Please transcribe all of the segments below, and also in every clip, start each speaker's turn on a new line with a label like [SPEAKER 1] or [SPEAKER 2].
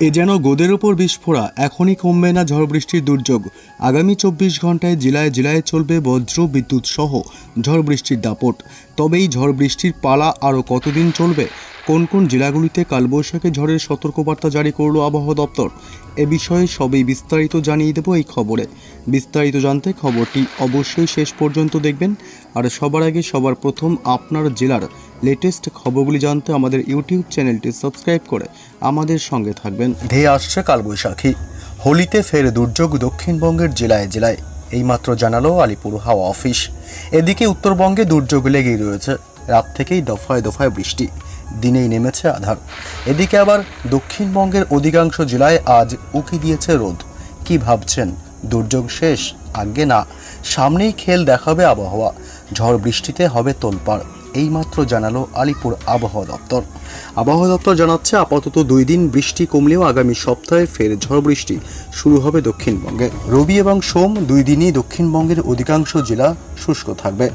[SPEAKER 1] এ যেন গোদের ওপর বিস্ফোরা, এখনই কমবে না ঝড় বৃষ্টির দুর্যোগ। আগামী চব্বিশ ঘন্টায় জেলায় জেলায় চলবে বজ্র বিদ্যুৎ সহ ঝড় বৃষ্টির দাপট। তবে এই ঝড় বৃষ্টির পালা আরও কতদিন চলবে? কোন কোন জেলাগুলিতে কালবৈশাখী ঝড়ের সতর্কবার্তা জারি করল আবহাওয়া দপ্তর? এ বিষয়ে সবই বিস্তারিত জানিয়ে দেব এই খবরে। বিস্তারিত জানতে খবরটি অবশ্যই শেষ পর্যন্ত দেখবেন। আর সবার আগে সবার প্রথম আপনার জেলার লেটেস্ট খবরগুলি জানতে আমাদের ইউটিউব চ্যানেলটি সাবস্ক্রাইব করে আমাদের সঙ্গে থাকবেন। ধেয়ে আসছে কালবৈশাখী। হোলিতে ফের দুর্যোগ দক্ষিণবঙ্গের জেলায় জেলায়। এইমাত্র জানালো আলিপুর হাওয়া অফিস। এদিকে উত্তরবঙ্গে দুর্যোগ লেগেই রয়েছে। রাত থেকেই দফায় দফায় বৃষ্টি। দিনেই নেমেছে আধার। এদিকে আবার দক্ষিণবঙ্গের অধিকাংশ জেলায় আজ উকি দিয়েছে রোদ। কি ভাবছেন? দুর্যোগ শেষ? আগে না। সামনেই খেল দেখাবে আবহাওয়া। ঝড় বৃষ্টিতে হবে তোলপাড়। এইমাত্র জানালো আলিপুর আবহাওয়া দপ্তর। আবহাওয়া দপ্তর জানাচ্ছে, আপাতত দুই দিন বৃষ্টি কমলেও আগামী সপ্তাহে ফের ঝড় বৃষ্টি শুরু হবে দক্ষিণবঙ্গে। রবি এবং সোম দুই দিনই দক্ষিণবঙ্গের অধিকাংশ জেলা শুষ্ক থাকবে।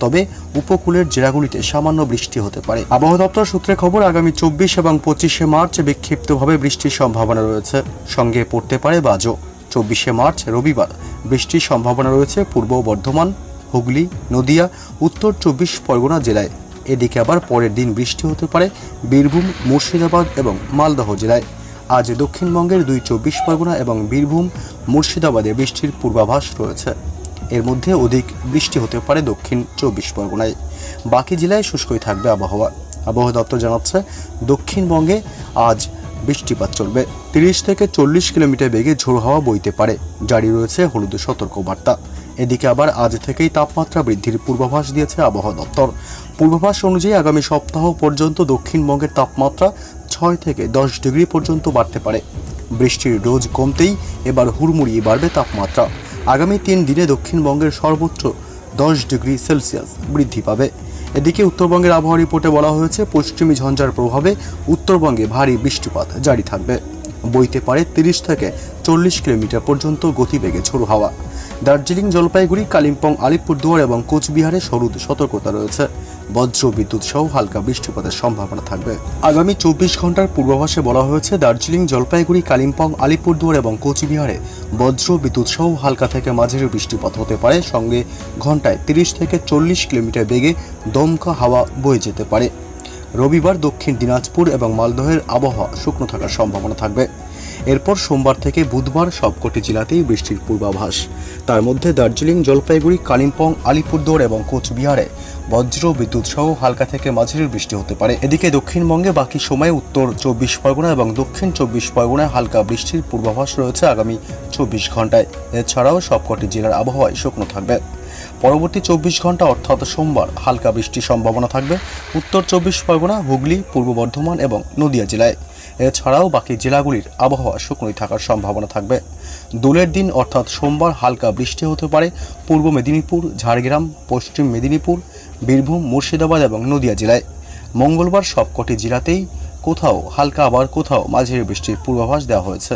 [SPEAKER 1] তবে উপকূলের জেলাগুলিতে সামান্য বৃষ্টি হতে পারে। আবহাওয়া দপ্তর সূত্রে খবর, আগামী চব্বিশ এবং পঁচিশে মার্চ বিক্ষিপ্তভাবে বৃষ্টির সম্ভাবনা রয়েছে। সঙ্গে পড়তে পারে বাজও। চব্বিশে মার্চ রবিবার বৃষ্টির সম্ভাবনা রয়েছে। পূর্ব বর্ধমান হুগলি, নদিয়া, উত্তর চব্বিশ পরগনা জেলায়। এদিকে আবার পরের দিন বৃষ্টি হতে পারে বীরভূম, মুর্শিদাবাদ এবং মালদহ জেলায়। আজ দক্ষিণবঙ্গের দুই চব্বিশ পরগনা এবং বীরভূম, মুর্শিদাবাদে বৃষ্টির পূর্বাভাস রয়েছে। এর মধ্যে অধিক বৃষ্টি হতে পারে দক্ষিণ চব্বিশ পরগনায়। বাকি জেলায় শুষ্কই থাকবে আবহাওয়া। আবহাওয়া দপ্তর জানাচ্ছে, দক্ষিণবঙ্গে আজ বৃষ্টিপাত চলবে। তিরিশ থেকে চল্লিশ কিলোমিটার বেগে ঝোড়ো হাওয়া বইতে পারে। জারি রয়েছে হলুদ সতর্কবার্তা। এদিকে আবার আজ থেকেই তাপমাত্রা বৃদ্ধির পূর্বাভাস দিয়েছে আবহাওয়া দপ্তর। পূর্বাভাস অনুযায়ী আগামী সপ্তাহ পর্যন্ত দক্ষিণবঙ্গের তাপমাত্রা ছয় থেকে দশ ডিগ্রি পর্যন্ত বাড়তে পারে। বৃষ্টির রোজ কমতেই এবার হুড়মুড়িয়ে বাড়বে তাপমাত্রা। আগামী তিন দিনে দক্ষিণবঙ্গের সর্বোচ্চ দশ ডিগ্রি সেলসিয়াস বৃদ্ধি পাবে। এদিকে উত্তরবঙ্গের আবহাওয়া রিপোর্টে বলা হয়েছে, পশ্চিমী ঝঞ্ঝার প্রভাবে উত্তরবঙ্গে ভারী বৃষ্টিপাত জারি থাকবে। বইতে পারে, তিরিশ থেকে চল্লিশ কিলোমিটার পর্যন্ত গতিবেগে ঝোড়ো হাওয়া। দার্জিলিং জলপাইগুড়ি, কালিম্পং, আলিপুরদুয়ার এবং কোচবিহারে সরুদ সতর্কতা রয়েছে। বজ্র বিদ্যুৎ সহ হালকা বৃষ্টিপাতের সম্ভাবনা থাকবে। আগামী চব্বিশ ঘণ্টার পূর্বাভাসে বলা হয়েছে, দার্জিলিং, জলপাইগুড়ি, কালিম্পং, আলিপুরদুয়ার এবং কোচবিহারে বজ্র বিদ্যুৎ সহ হালকা থেকে মাঝারি বৃষ্টিপাত হতে পারে। সঙ্গে ঘন্টায় তিরিশ থেকে চল্লিশ কিলোমিটার বেগে দমকা হাওয়া বয়ে যেতে পারে। রবিবার দক্ষিণ দিনাজপুর এবং মালদহের আবহাওয়া শুকনো থাকার সম্ভাবনা থাকবে। এরপর সোমবার থেকে বুধবার সবকটি জেলাতেই বৃষ্টির পূর্বাভাস। তার মধ্যে দার্জিলিং, জলপাইগুড়ি, কালিম্পং, আলিপুরদুয়ার এবং কোচবিহারে বজ্র, বিদ্যুৎ সহ হালকা থেকে মাঝারি বৃষ্টি হতে পারে। এদিকে দক্ষিণবঙ্গে বাকি সময়ে উত্তর চব্বিশ পরগনা এবং দক্ষিণ চব্বিশ পরগনায় হালকা বৃষ্টির পূর্বাভাস রয়েছে আগামী চব্বিশ ঘন্টায় এছাড়াও সবকটি জেলার আবহাওয়ায় শুকনো থাকবে। পরবর্তী চব্বিশ ঘণ্টা অর্থাৎ সোমবার হালকা বৃষ্টির সম্ভাবনা থাকবে। উত্তর চব্বিশ পরগনা, হুগলি, পূর্ব বর্ধমান এবং নদিয়া জেলায়। এছাড়াও বাকি জেলাগুলির আবহাওয়া শুকনোই থাকার সম্ভাবনা থাকবে। দোলের দিন অর্থাৎ সোমবার হালকা বৃষ্টি হতে পারে। পূর্ব মেদিনীপুর, ঝাড়গ্রাম, পশ্চিম মেদিনীপুর, বীরভূম, মুর্শিদাবাদ এবং নদিয়া জেলায়। মঙ্গলবার সবকটি জেলাতেই কোথাও হালকা আবার কোথাও মাঝারি বৃষ্টির পূর্বাভাস দেওয়া হয়েছে।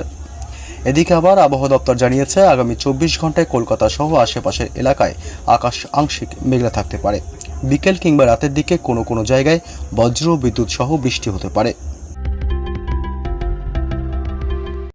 [SPEAKER 1] এদিকে আবার আবহাওয়া দপ্তর জানিয়েছে, আগামী চব্বিশ ঘন্টায় কলকাতা সহ আশেপাশের এলাকায় আকাশ আংশিক মেঘলা থাকতে পারে। বিকেল কিংবা রাতের দিকে কোনো কোনো জায়গায় বজ্র, বিদ্যুৎ সহ বৃষ্টি হতে পারে।